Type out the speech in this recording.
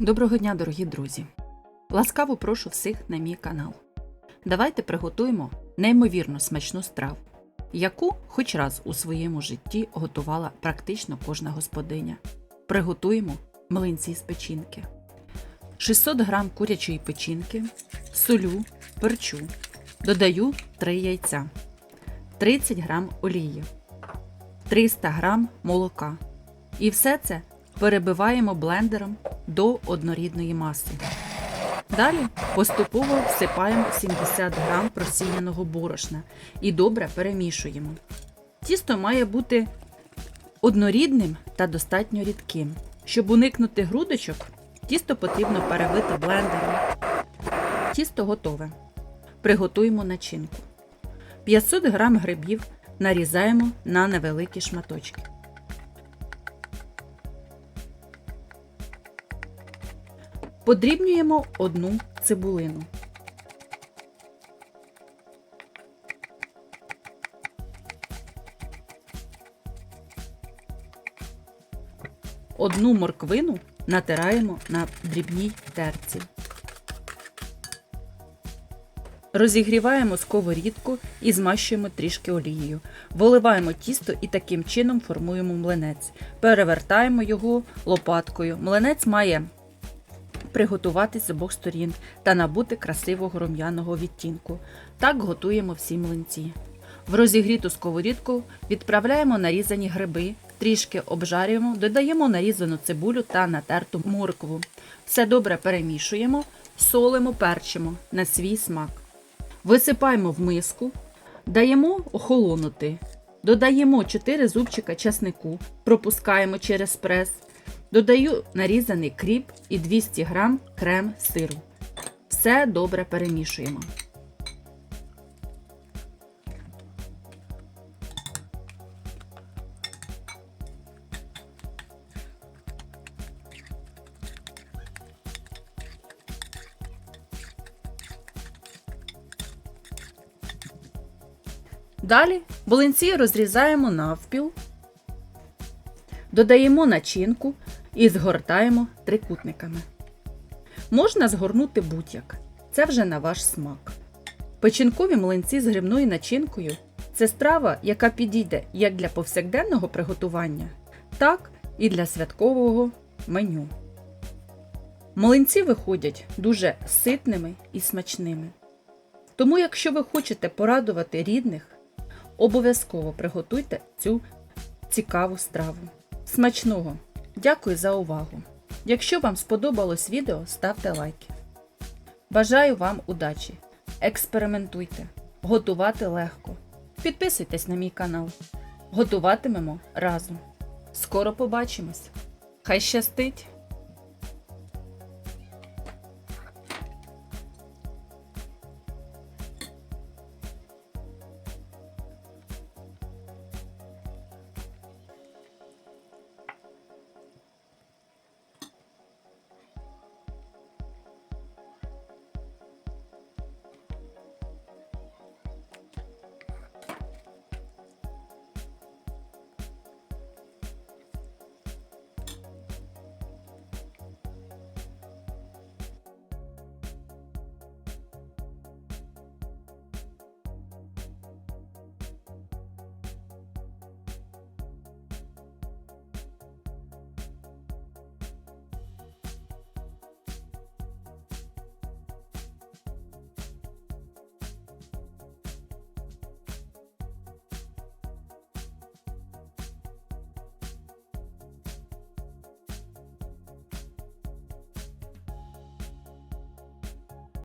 Доброго дня, дорогі друзі! Ласкаво прошу всіх на мій канал. Давайте приготуємо неймовірно смачну страву, яку хоч раз у своєму житті готувала практично кожна господиня. Приготуємо млинці з печінки. 600 г курячої печінки, солю, перчу. Додаю 3 яйця, 30 г олії, 300 г молока. І все це перебиваємо блендером до однорідної маси. Далі поступово всипаємо 70 г просіяного борошна і добре перемішуємо. Тісто має бути однорідним та достатньо рідким. Щоб уникнути грудочок, тісто потрібно перевити блендером. Тісто готове. Приготуємо начинку. 500 г грибів нарізаємо на невеликі шматочки. Подрібнюємо одну цибулину. Одну морквину натираємо на дрібній терці. Розігріваємо сковорідку і змащуємо трішки олією. Виливаємо тісто і таким чином формуємо млинець. Перевертаємо його лопаткою. Млинець має приготуватись з обох сторін та набути красивого рум'яного відтінку. Так готуємо всі млинці. В розігріту сковорідку відправляємо нарізані гриби, трішки обжарюємо, додаємо нарізану цибулю та натерту моркву. Все добре перемішуємо, солимо, перчимо на свій смак. Висипаємо в миску, даємо охолонути. Додаємо 4 зубчика часнику, пропускаємо через прес. Додаю нарізаний кріп і 200 г крем сиру. Все добре перемішуємо. Далі волинці розрізаємо навпіл, додаємо начинку і згортаємо трикутниками. Можна згорнути будь-як, це вже на ваш смак. Печінкові млинці з грибною начинкою це страва, яка підійде як для повсякденного приготування, так і для святкового меню. Млинці виходять дуже ситними і смачними. Тому, якщо ви хочете порадувати рідних, обов'язково приготуйте цю цікаву страву. Смачного! Дякую за увагу! Якщо вам сподобалось відео, ставте лайки. Бажаю вам удачі! Експериментуйте! Готувати легко. Підписуйтесь на мій канал. Готуватимемо разом. Скоро побачимось! Хай щастить!